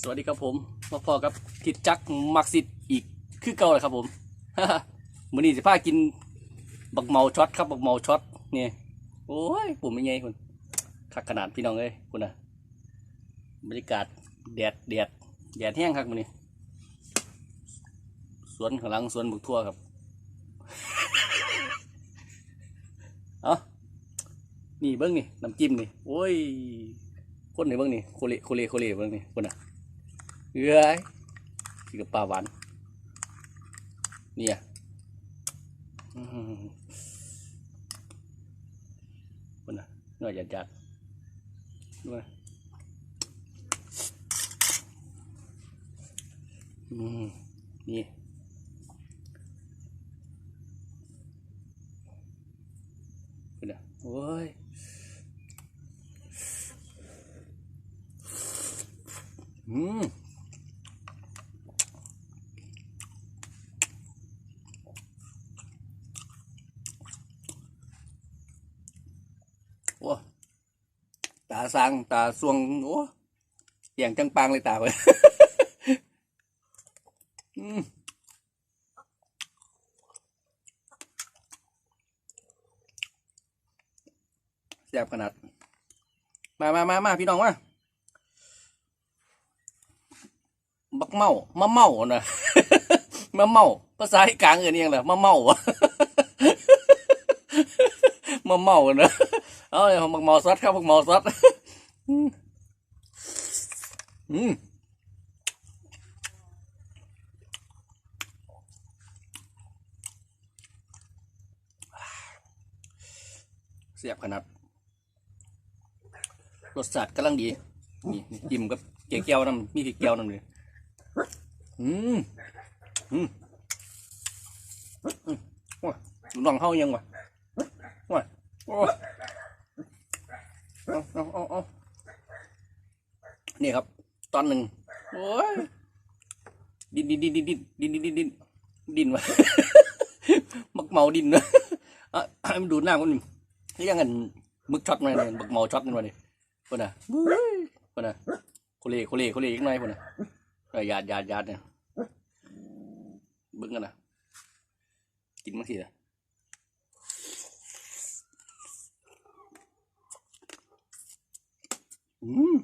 สวัสดีครับผมมาพอกับทิดจักรมักซิดอีกคือเก่าเลยครับผมมื้อนี้สิพากินบักเมาช็อตครับบักเมาช็อตเนี่ยโอ้ยผมเป็นไงคุณคักขนาดพี่น้องเอ้ยคุณน่ะบรรยากาศแดดแดดแดดแห้งครับมื้อนี้สวนข้างหลังสวนบุกทั่วครับเอานี่เบิ้งนี่น้ำจิ้มนี่โอ้ยคนนี่เบิ่งนี่โคเลโคเลโคเลเบิ่งนี่คนน่ะเบื้องนี้คนน่ะ Rồi. Chỉ có 3 ván. Nè. Bên này, nó dạt dạt. Đúng rồi. Nè. bữa này. Ôi. Mmm. าสางตาสวงโอ้อย่างจังปังเลยตาไปแซ่บขนาด มามามามาพี่น้องมาบักเมามะเมานะมะเมา ภาษาอีกลางเอื่นอิหยังล่ะมะเมามะเมานะ เอาเลยบักเมาซัดครับบักเมาซัดอืมเสียบขนาดรสชาติกำลังดี นี่จิ้มกับเกี๊ยวๆน้ำมีพริกเกี๊ยวน้ำเลยอืมอืมอืมว้าลูน้องเข้ายังวะว้าโอ้เอาเอาเอาเอา นี่ครับ ตอนหนึ่งโอ้ยดินดินดินดินดินดินดินดินดินดินวะมักเมาดินนะอะให้มันดูดหน้าคนนี่ยังไงมึกช็อตมาเนี่ยบักเมาช็อตนี่มาเนี่ยคนน่ะคนน่ะโคเล่โคเล่โคเล่อีกหน่อยคนน่ะหยาดหยาดหยาดเนี่ยเบึ้งกันนะกินมั้งสิละอืม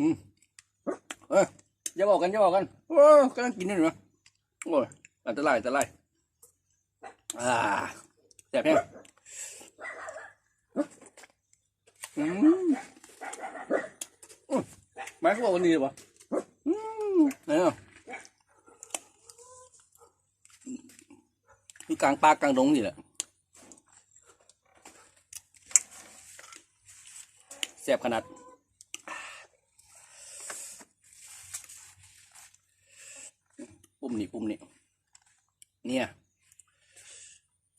อืมเอ้ยอย่าบอกกันอย่าบอกกันโอ้ยกำลังกินนี่อยู่นะโอ้ยอันตรายอันตรายอ่าแสบแห้งอืมอืมแม่เขาบอกวันนี้เลยวะอืมเนี่ยคือกลางป่ากลางดงนี่แหละแสบขนาด ปุ่มนี่ปุ่มนี่เนี่ย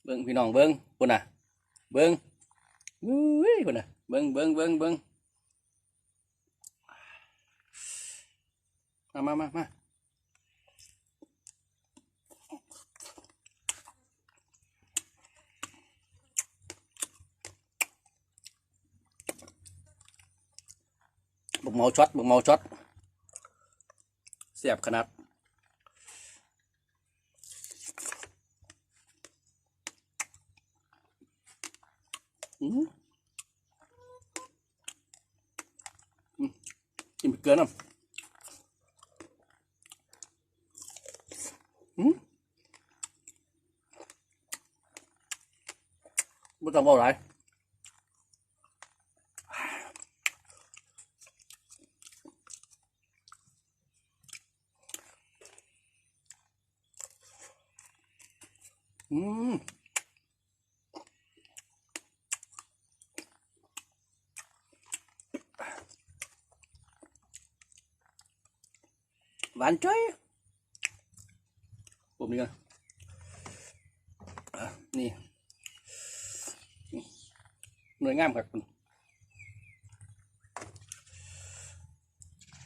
เบิ้งพี่น้องเบิ้งปุ่นน่ะ เบิ้งอุ้ยปุ่นน่ะ เบิ้งเบิ้งเบิ้งเบิ้งมามามามาบุกเมาช็อตบุกเมาช็อตเสียบขนาด ừ. Chìm ướn không? Ừ. Bữa trong vào lại Mmm. Ván chơi Bụng đi coi. Ờ, À, นี่หน่วยงามครับคุณ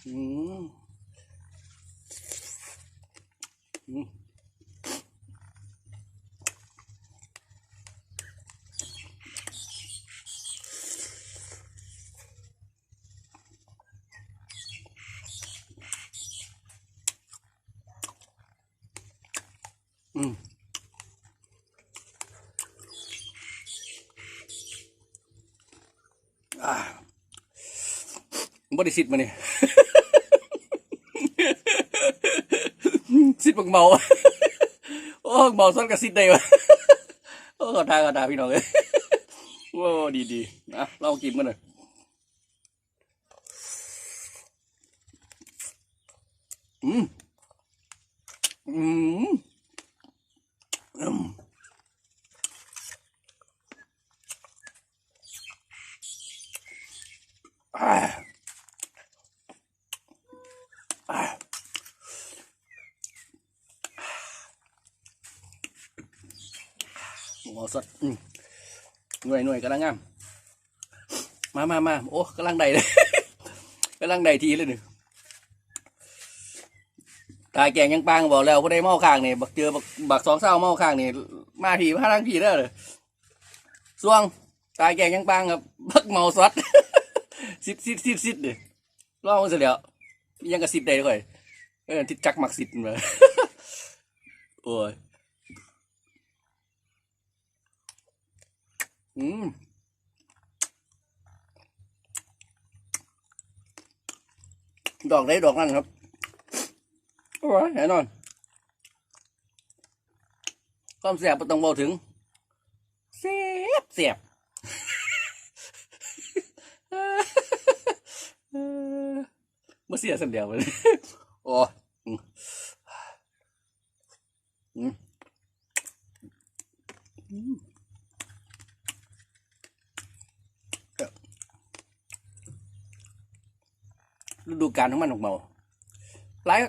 อืมอืม บริสิทธิ์มาเนี่ยสิทธิ์บักเมา โอ้เมาซ้อนกับสิทธิ์ได้วะโอ้ขอทาขอทาพี่น้องเลยโอ้ดีดีนะเรากินกันหน่อยอืมอืมอืมอ่าอ่า หมอสดหน่วยหน่วยกำลังงาม มามามาโอ้กำลังได้เลยกำลังได้ทีเลยหนึ่งตายแกงยังปังบอกแล้วผู้ใดเมาข้างนี่บักเจอบักบักสองเศร้าเมาข้างนี่มาผีมาทางผีเด้เลยส่วงตายแกงยังปังครับบักเมาสด สิบสิบสิบสิบเลยรอบมันเสร็จแล้วยังกระสิบได้เลยเออทิดจักหมักสิบเลยโอ้ยอืมดอกได้ดอกนั่นครับโอ้ยแน่นอนความแสบไม่ต้องบอกถึงเสียบเสียบ มาเสียสันเดียวเลยโอ้ยอืมอืมอืมฤดูกาลของมันออกมาหลาย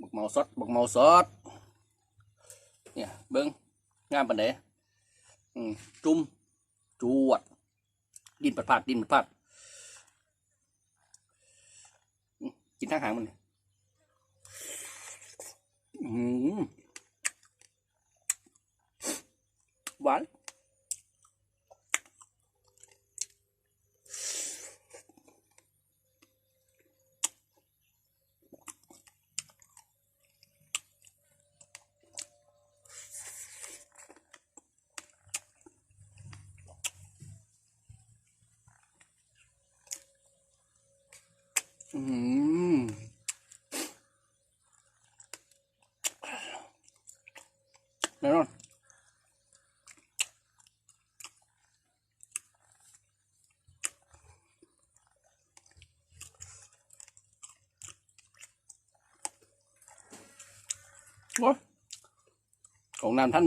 บักเมา ซอสบักเมาซอสเนี่ยเบิ้งงามปันไหนอืมจุ่มจวด ดินปัดพาดดินปัดพาดกินทางหางมันนี่อืมหวาน อืมแน่นอนโอ้ยของนานท่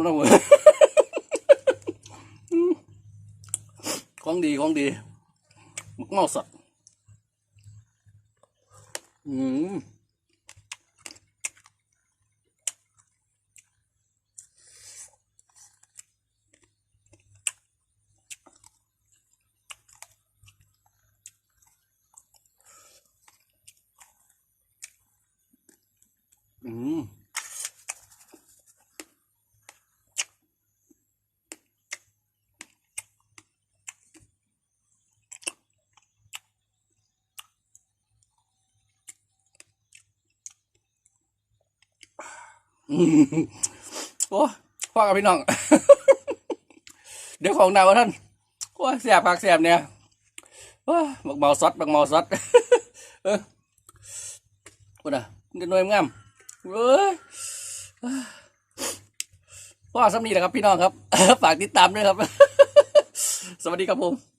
านนะเว้ย ของดีของดีมักเมาสัตว์อืม อืม อืม โอ้พ่อกับพี่น้อง เดี๋ยวของนาวท่านโอ้ยแสบผักแสบเนี่ยโอ้ยบักเมาซอสบักเมาซอสเออพูดนะเดินหน่วยงามเอ้ยพ่อสำนีแหละครับพี่น้องครับ ฝากติดตามด้วยครับ สวัสดีครับผม